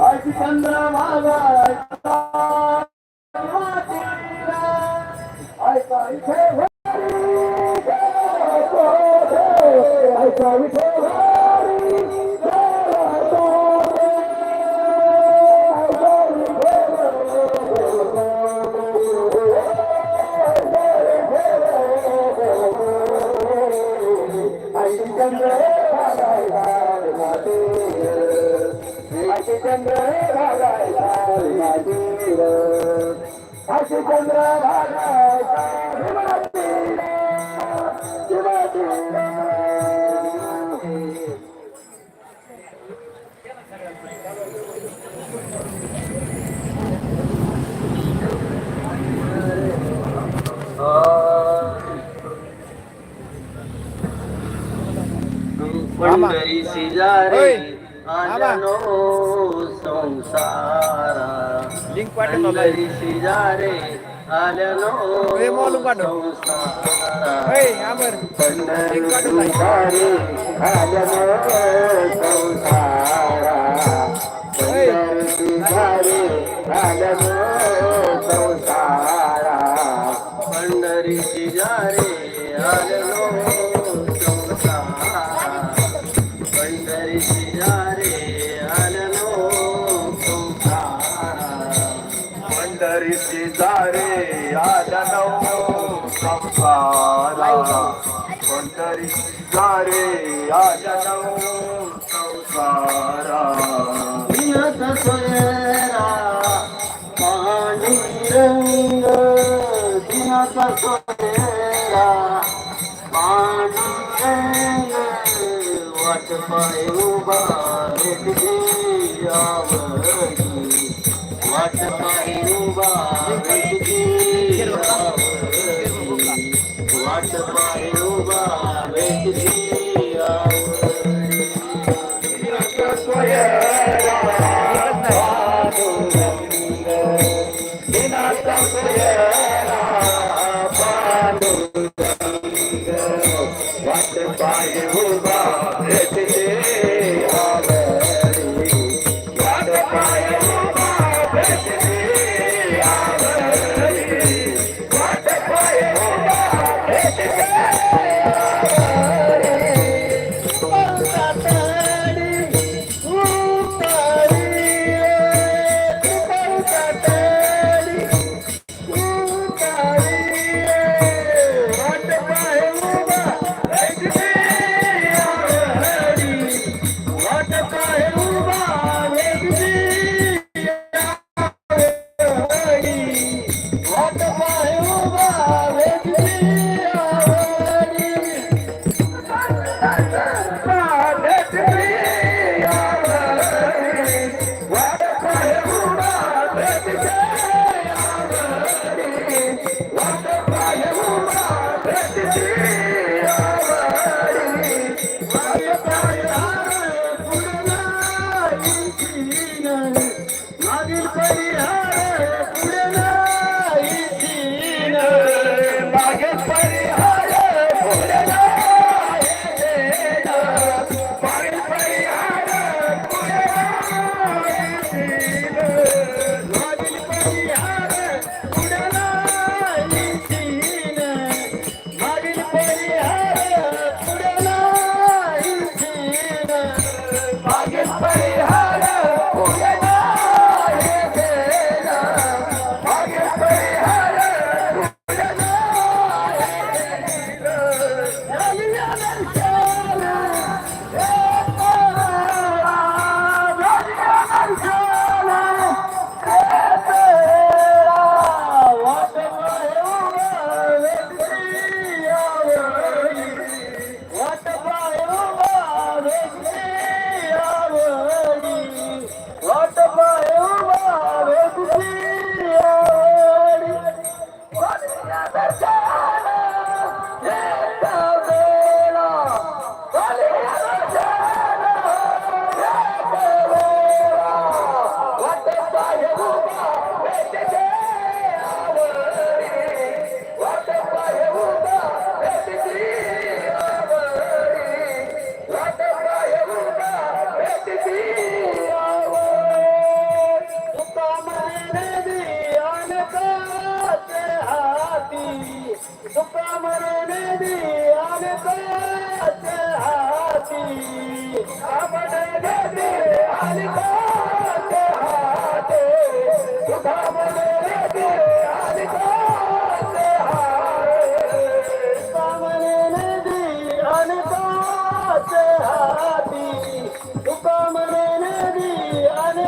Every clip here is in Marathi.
आयची चंद्र माझा પંડરી જારે આજાનો સંસાર પંડરી જારે पाठव. संसारा होय, आबर. पंढरी शेजारे आल्यानो संसारा. नियत सोयरा पांडुरंग दिनाचा सोयरा. पांडुरंग वाट पाय उभा भेटली वाट पाय उभा वाट पाय उभा পারব বা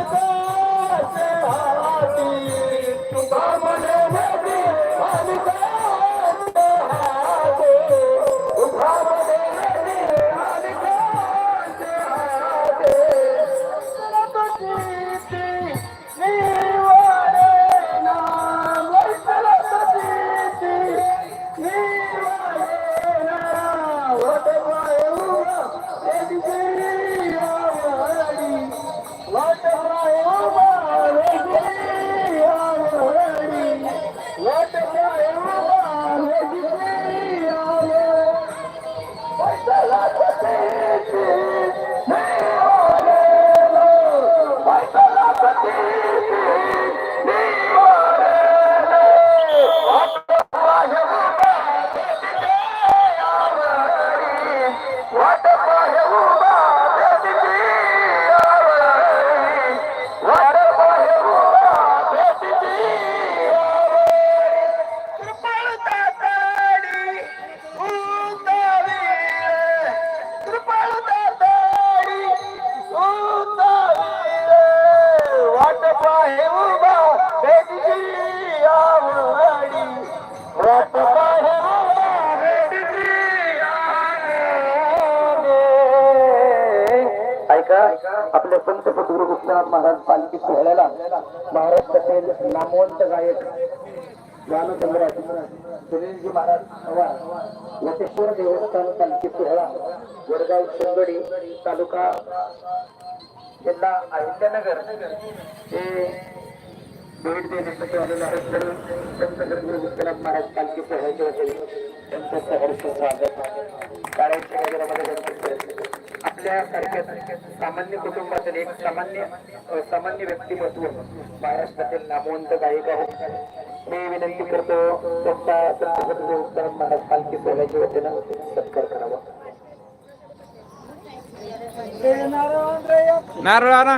नदी आणि ऐका आपल्या संत सद्गुरु गुप्तनाथ महाराज पालखी सोहळ्याला महाराष्ट्रातील नामवंत गायक गानसम्राट सुनीलजी महाराज पवार वटेश्वर देवस्थान पालखी सोहळा वडगाव शिंगडी तालुका जिल्हा अहिल्यानगर हे भेट देण्यासाठी आलेले आहेत तर संत सद्गुरु गुप्तनाथ महाराज पालखी सोहळ्याच्या वतीने त्यांचं सहर्ष स्वागत काळ्याच्या नगरामध्ये गणपती आपल्या सारख्या सामान्य कुटुंबातील एक सामान्य सामान्य व्यक्तिमत्व महाराष्ट्रातील नामवंत गायक आहेत मी विनंती करतो त्यांचा संत सद्गुरु गुप्तनाथ महाराज पालखी सोहळ्याच्या वतीनं सत्कार करावा। नारळ आणा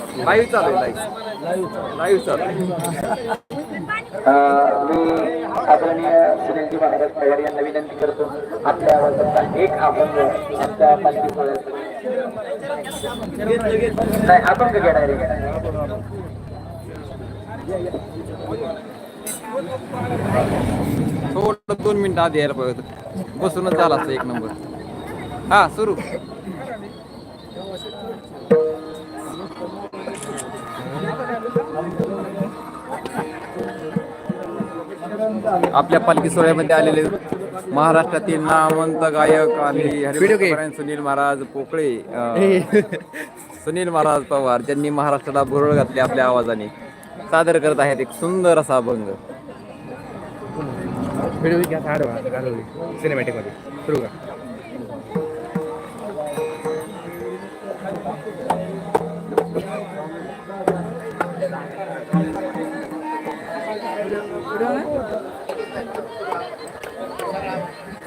लाईव्ह चालू आहे लाईव्ह लाईव्ह चालू. मी आदरणीय सुनीलजी महाराज पवार यांना विनंती करतो आपल्या आवाजाचा एक अभंग आमच्या पालखी सोहळ्यासाठी नाही अभंग घ्या डायरेक्ट थोडं दोन मिनिटं आधी यायला पाहिजे. बसूनच झाला असतं एक नंबर हा सुरू. आपल्या पालखी सोहळ्यामध्ये आलेले महाराष्ट्रातील नामवंत गायक आणि हरिभक्त सुनील महाराज पोकळे सुनील महाराज पवार ज्यांनी महाराष्ट्राला भुरळ घातली आपल्या आवाजाने सादर करत आहेत एक सुंदर असा अभंग. Video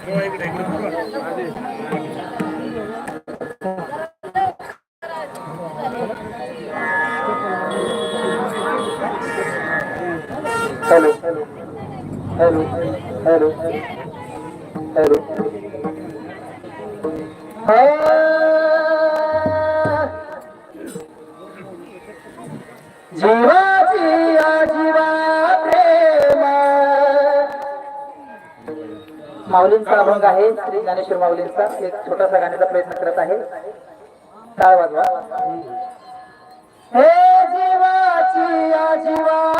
Hello, hello, hello, hello, hello. Ah! Zero. माऊलींचा अभंग आहे. श्री ज्ञानेश्वर माऊलींचा. एक छोटासा गाण्याचा प्रयत्न करत आहे. टाळ वाजवा. हे जीवाची आजीवा या भाव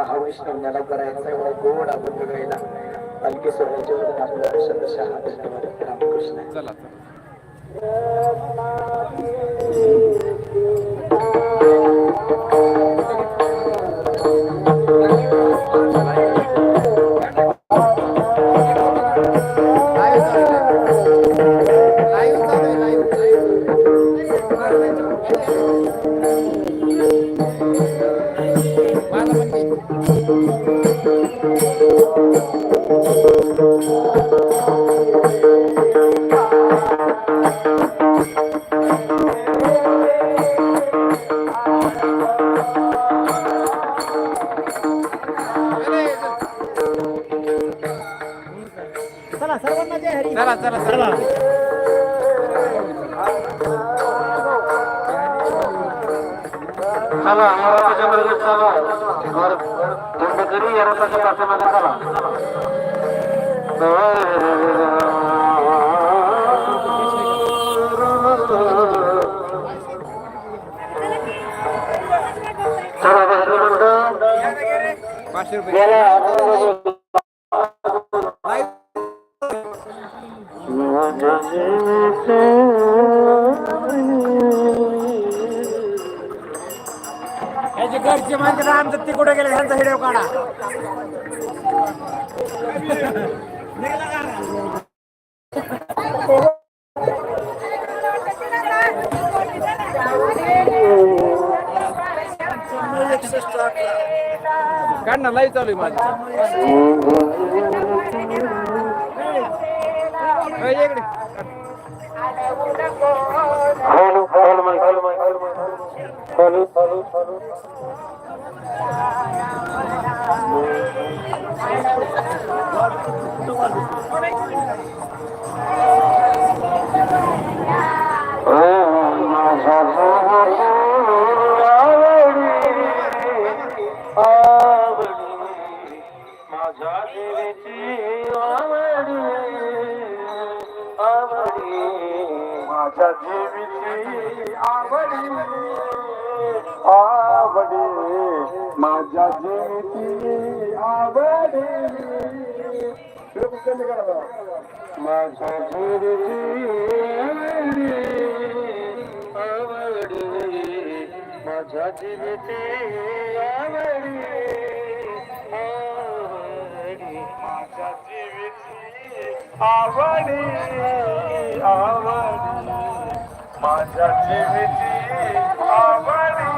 महावैष्णव ज्ञानाव करायचा एवढा गोड आपण बघायला पालखी सोहळ्याच्या वरून सदस्य हा धन्यवाद रामकृष्ण. চালা আমার পাশে করে চালা ঘর বন্ধ করি আর পাশে পাশে মানে চালা পাশের गेले ह्यांचा व्हिडिओ काढा. काढ ना लाईव्ह चालू आहे माझी. इकडे. आवडी आवडी माझ्या देवीची आवडी মাঝা জীবিতে মাঝা জীবিতে আবারি আবারি মাঝা জীবিতে আবারি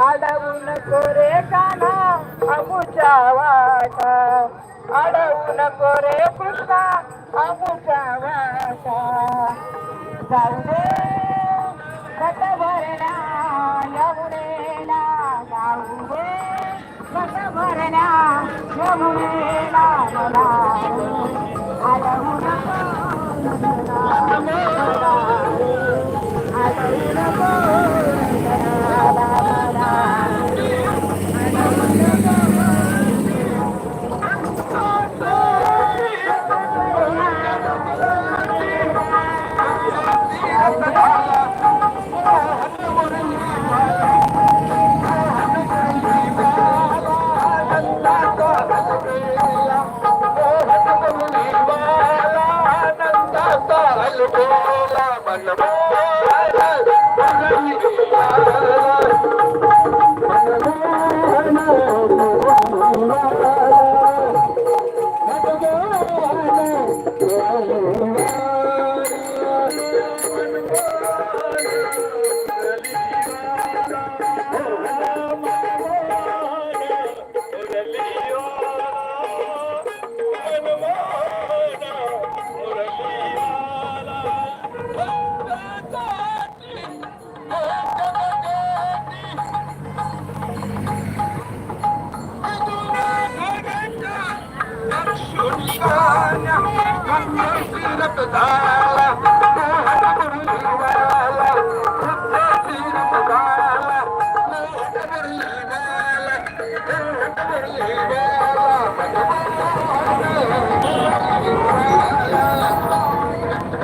अडवून कोरे काना अमुच्या वाटा. अडवून कोरे कृष्णा अमुचा वाटा जाऊ दे घट भरण्या यमुनेला. जाऊ दे घट भरण्या यमुनेला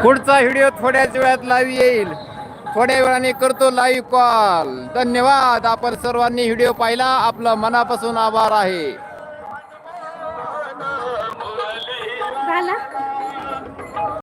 पुढचा व्हिडिओ थोड्याच वेळात लाईव्ह येईल. थोड्या वेळाने करतो लाईव्ह कॉल धन्यवाद. आपण सर्वांनी व्हिडिओ पाहिला. आपलं मनापासून आभार आहे.